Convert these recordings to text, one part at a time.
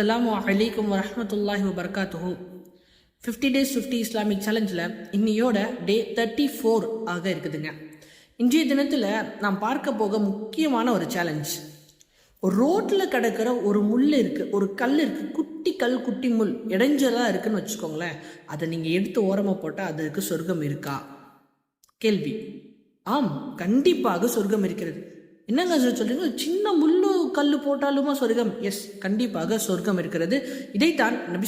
அலாம் அலைக்கும் வரமத்துல்லாஹி வபரகாத்துஹு ஃபிஃப்டி டேஸ் ஃபிஃப்டி இஸ்லாமிக் சேலஞ்சில் இன்னையோட டே தேர்ட்டி ஃபோர் ஆக இருக்குதுங்க. இன்றைய தினத்தில் நாம் பார்க்க போக முக்கியமான ஒரு சேலஞ்ச் ஒரு ரோட்டில் கிடக்கிற ஒரு முள் இருக்குது ஒரு கல் இருக்குது குட்டி கல் குட்டி முள் இடைஞ்சலாக இருக்குன்னு வச்சுக்கோங்களேன். அதை நீங்கள் எடுத்து ஓரமாக போட்டால் அதுக்கு சொர்க்கம் இருக்கா? கேள்வி. ஆம் கண்டிப்பாக சொர்க்கம் இருக்கிறது. என்னங்க சார் சொல்றீங்க? சின்ன முள்ளு கல் போட்டாலுமா சொர்க்கம்? எஸ் கண்டிப்பாக சொர்க்கம் இருக்கிறது. இதைத்தான் நபி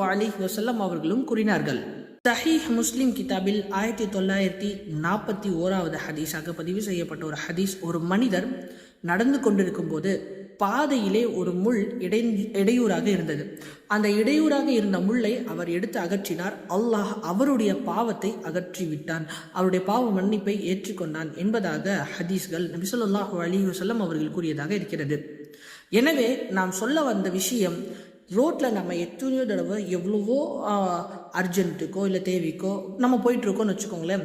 அலி வசல்லம் அவர்களும் கூறினார்கள். சஹீஹ் முஸ்லீம் கிதாபில் ஆயிரத்தி தொள்ளாயிரத்தி நாற்பத்தி ஓராவது ஹதீஸாக பதிவு செய்யப்பட்ட ஒரு ஹதீஸ். ஒரு மனிதர் நடந்து கொண்டிருக்கும் போது பாதையிலே ஒரு முள் இடை இடையூறாக இருந்தது. அந்த இடையூறாக இருந்த முள்ளை அவர் எடுத்து அகற்றினார். அல்லாஹ் அவருடைய பாவத்தை அகற்றி விட்டான் அவருடைய பாவ மன்னிப்பை ஏற்றுக்கொண்டான் என்பதாக ஹதீஸ்கள் நபிசல்லாஹு அலி வசல்லம் அவர்கள் கூறியதாக இருக்கிறது. எனவே நாம் சொல்ல வந்த விஷயம் ரோட்டில் நம்ம எத்தனையோ தடவை எவ்வளவோ அர்ஜென்ட்டுக்கோ இல்லை தேவைக்கோ நம்ம போயிட்டுருக்கோம்னு வச்சுக்கோங்களேன்.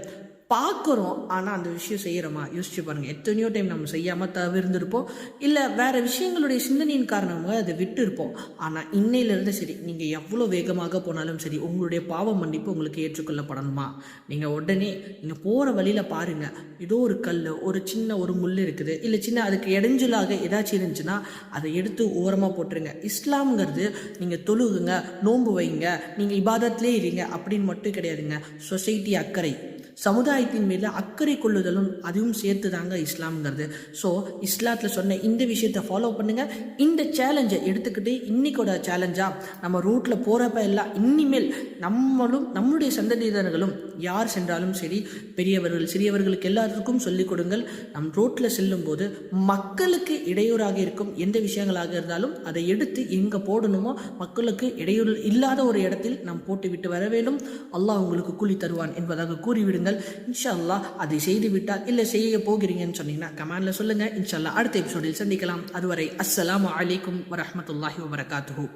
பார்க்குறோம் ஆனால் அந்த விஷயம் செய்கிறோமா யோசிச்சு பாருங்கள் எத்தனையோ டைம் நம்ம செய்யாமல் தவிர்ந்திருப்போம். இல்லை வேறு விஷயங்களுடைய சிந்தனையின் காரணமாக அதை விட்டு இருப்போம் ஆனால் இன்னையிலேருந்து சரி நீங்கள் எவ்வளோ வேகமாக போனாலும் சரி உங்களுடைய பாவ மன்னிப்பு உங்களுக்கு ஏற்றுக்கொள்ளப்படணுமா? நீங்கள் உடனே நீங்கள் போகிற வழியில் பாருங்கள் ஏதோ ஒரு கல் ஒரு சின்ன ஒரு முள் இருக்குது. இல்லை சின்ன அதுக்கு இடைஞ்சலாக ஏதாச்சும் இருந்துச்சுன்னா அதை எடுத்து ஓரமாக போட்டுருங்க. இஸ்லாம்ங்கிறது நீங்கள் தொழுகுங்க நோன்பு வைங்க நீங்கள் இபாதத்திலே இருங்க அப்படின்னு மட்டும் கிடையாதுங்க. சொசைட்டி அக்கறை. சமுதாயத்தின் மேலே அக்கறை கொள்ளுதலும் அதுவும் சேர்த்து தாங்க இஸ்லாம்ங்கிறது. ஸோ இஸ்லாத்தில் சொன்ன இந்த விஷயத்தை ஃபாலோ பண்ணுங்கள் இந்த சேலஞ்சை எடுத்துக்கிட்டு இன்னைக்கோட சேலஞ்சாக நம்ம ரூட்டில் போகிறப்ப எல்லாம் இனிமேல் நம்மளும் நம்மளுடைய சந்ததியினர்களும் யார் சென்றாலும் சரி பெரியவர்கள் சிறியவர்களுக்கு எல்லாருக்கும் சொல்லிக் கொடுங்கள். நம் ரோட்டில் செல்லும்போது மக்களுக்கு இடையூறாக இருக்கும் எந்த விஷயங்களாக இருந்தாலும் அதை எடுத்து எங்கே போடணுமோ மக்களுக்கு இடையூறு இல்லாத ஒரு இடத்தில் நாம் போட்டுவிட்டு வர வேண்டும். அல்லாஹ் உங்களுக்கு கூலி தருவான் என்பதாக கூறிவிடுங்கள் இன்ஷா அல்லாஹ் அதை செய்து விட்டால் இல்லை செய்ய போகிறீங்கன்னு சொன்னீங்கன்னா கமெண்டில் சொல்லுங்க. இன்ஷா அல்லாஹ் அடுத்த எபிசோடில் சந்திக்கலாம். அதுவரை அஸ்ஸலாமு அலைக்கும் வரமத்துல்லாஹி வபரகாத்துஹு.